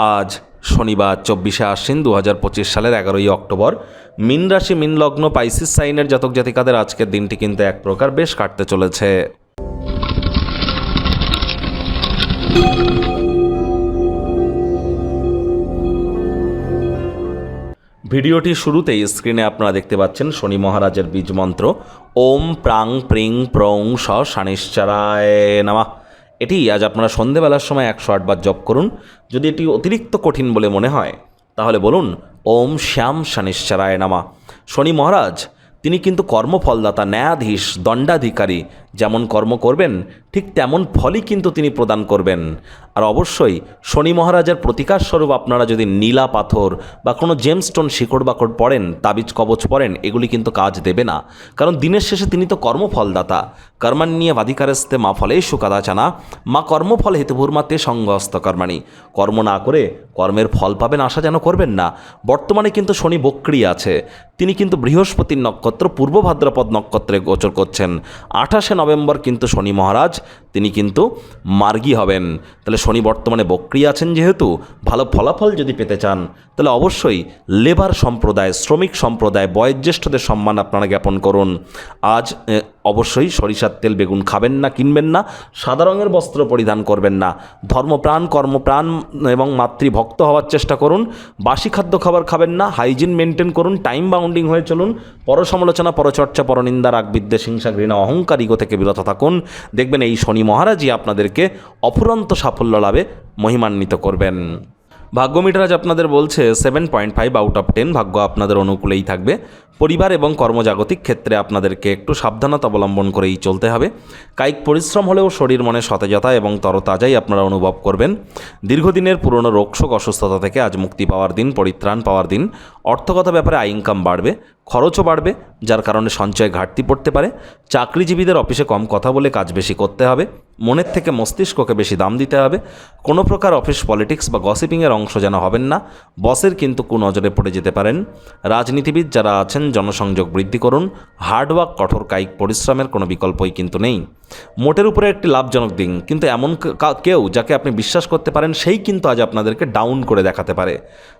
আজ শনিবার চব্বিশে আশ্বিন দু হাজার পঁচিশ সালের এগারোই অক্টোবর। মিন রাশি, মিন লগ্ন, পাইসিস সাইনের জাতক জাতিকাদের আজকের দিনটি কিন্তু এক প্রকার বেশ কাটতে চলেছে। ভিডিওটি শুরুতেই স্ক্রিনে আপনারা দেখতে পাচ্ছেন শনি মহারাজের বীজ মন্ত্র। ওম প্রাং প্রিং প্রং স শানিশ্চারায় নামা। এটি আজ আপনারা সন্ধেবেলার সময় একশো আটবার জপ করুন। যদি এটি অতিরিক্ত কঠিন বলে মনে হয়, তাহলে বলুন, ওম শ্যাম শানিশ্চারায় নামা। শনি মহারাজ, তিনি কিন্তু কর্মফলদাতা, ন্যায়াধীশ, দণ্ডাধিকারী যেমন কর্ম করবেন, ঠিক তেমন ফলই কিন্তু তিনি প্রদান করবেন। আর অবশ্যই শনি মহারাজের প্রতিকার স্বরূপ আপনারা যদি নীলা পাথর বা কোনো জেমস্টোন শিকড় বাকড় পড়েন, তাবিজ কবচ পড়েন, এগুলি কিন্তু কাজ দেবে না। কারণ দিনের শেষে তিনি তো কর্মফলদাতা। কর্মান্নিয়ে বাধিকারস্তে মা ফলেষু কাদাচানা মা কর্মফল হেতুভূর্মাতে সঙ্গস্ত কর্মাণী। কর্ম না করে কর্মের ফল পাবেন আশা যেন করবেন না। বর্তমানে কিন্তু শনি বক্রি আছে। তিনি কিন্তু বৃহস্পতির নক্ষত্র, পূর্ব ভাদ্রপদ নক্ষত্রে গোচর করছেন। আঠাশে নভেম্বর কিন্তু শনি মহারাজ, তিনি কিন্তু মার্গী হবেন। তাহলে শনি বর্তমানে বক্রিয়া আছেন যেহেতু, ভালো ফলাফল যদি পেতে চান, তাহলে অবশ্যই লেবার সম্প্রদায়, শ্রমিক সম্প্রদায়, বয়োজ্যেষ্ঠদের সম্মান আপনারা জ্ঞাপন করুন। আজ অবশ্যই সরিষার তেল বেগুন খাবেন না, কিনবেন না, সাদা রঙের বস্ত্র পরিধান করবেন না। ধর্মপ্রাণ, কর্মপ্রাণ এবং মাতৃভক্ত হওয়ার চেষ্টা করুন, বাসি খাদ্য খাবার খাবেন না, হাইজিন মেনটেন করুন, টাইম বাউন্ডিং হয়ে চলুন, পরসমালোচনা, পরচর্চা, পরনিন্দা রাগ বিদ্বেষ হিংসা, ঘৃণা, অহংকার, ইগো থেকে বিরত থাকুন। দেখবেন এই শনি মহারাজই আপনাদেরকে অফুরন্ত সাফল্য লাভে মহিমান্বিত করবেন। ভাগ্য মিটার আজ আপনাদের বলছে seven point five out of ten ভাগ্য আপনাদের অনুকূলেই থাকবে। পরিবার এবং কর্মজাগতিক ক্ষেত্রে আপনাদেরকে একটু সাবধানতা অবলম্বন করেই চলতে হবে। কায়িক পরিশ্রম হলেও শরীর মনে সতেজতা এবং তরতাজাই আপনারা অনুভব করবেন। দীর্ঘদিনের পুরনো রোগশোক অসুস্থতা থেকে আজ মুক্তি পাওয়ার দিন, পরিত্রাণ পাওয়ার দিন। অর্থগত ব্যাপারে আয় ইনকাম বাড়বে, খরচও বাড়বে, যার কারণে সঞ্চয় ঘাটতি পড়তে পারে। চাকরিজীবীদের অফিসে কম কথা বলে কাজ বেশি করতে হবে। মনের থেকে মস্তিষ্ককে বেশি দাম দিতে হবে। কোনো প্রকার অফিস পলিটিক্স বা গসিপিংয়ের অংশ যেন হবেন না। বসের কিন্তু কুনজরে পড়ে যেতে পারেন। রাজনীতিবিদ যারা আছেন, জনসংযোগ বৃদ্ধি করুন। হার্ডওয়ার্ক কঠোর কায়িক পরিশ্রমের কোনো বিকল্পই কিন্তু নেই। মোটের উপরে একটি লাভজনক দিন, কিন্তু এমন কেউ যাকে আপনি বিশ্বাস করতে পারেন, সেই কিন্তু আজ আপনাদেরকে ডাউন করে দেখাতে পারে।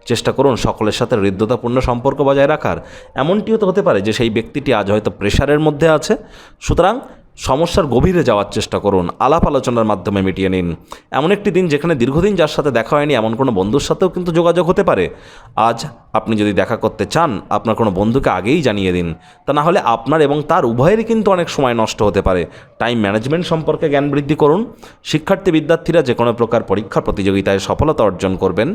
চেষ্টা করুন সকলের সাথে হৃদ্যতাপূর্ণ সম্পর্ক বজায় রাখার। এমনটিও তো হতে পারে যে সেই ব্যক্তিটি আজ হয়তো প্রেশারের মধ্যে আছে। সুতরাং সমস্যার গভীরে যাওয়ার চেষ্টা করুন। আলাপ আলোচনার মাধ্যমে মিটিয়ে নিন। এমন একটি দিন যেখানে দীর্ঘদিন যার সাথে দেখা হয়নি, এমন কোনো বন্ধুর সাথেও কিন্তু যোগাযোগ হতে পারে। আজ আপনি যদি দেখা করতে চান, আপনার কোনো বন্ধুকে আগেই জানিয়ে দিন। তা না হলে আপনার এবং তার উভয়েরই কিন্তু অনেক সময় নষ্ট হতে পারে। টাইম ম্যানেজমেন্ট সম্পর্কে জ্ঞান বৃদ্ধি করুন। শিক্ষার্থী বিদ্যার্থীরা যে কোনো প্রকার পরীক্ষা প্রতিযোগিতায় সফলতা অর্জন করবেন।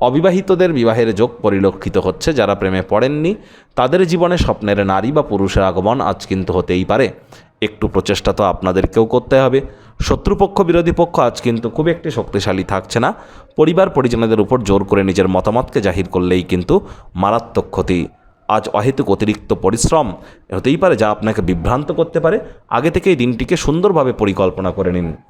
অবিবাহিতদের বিবাহের যোগ পরিলক্ষিত হচ্ছে, যারা প্রেমে পড়েননি, তাদের জীবনে স্বপ্নের নারী বা পুরুষের আগমন আজ কিন্তু হতেই পারে। একটু প্রচেষ্টা তো আপনাদেরকেও করতে হবে। শত্রুপক্ষ, বিরোধী পক্ষ আজ কিন্তু খুব একটি শক্তিশালী থাকছে না। পরিবার পরিজনদের উপর জোর করে নিজের মতামতকে জাহির করলেই কিন্তু মারাত্মক ক্ষতি। আজ অহেতুক অতিরিক্ত পরিশ্রম হতেই পারে, যা আপনাকে বিভ্রান্ত করতে পারে। আগে থেকেই দিনটিকে সুন্দরভাবে পরিকল্পনা করে নিন।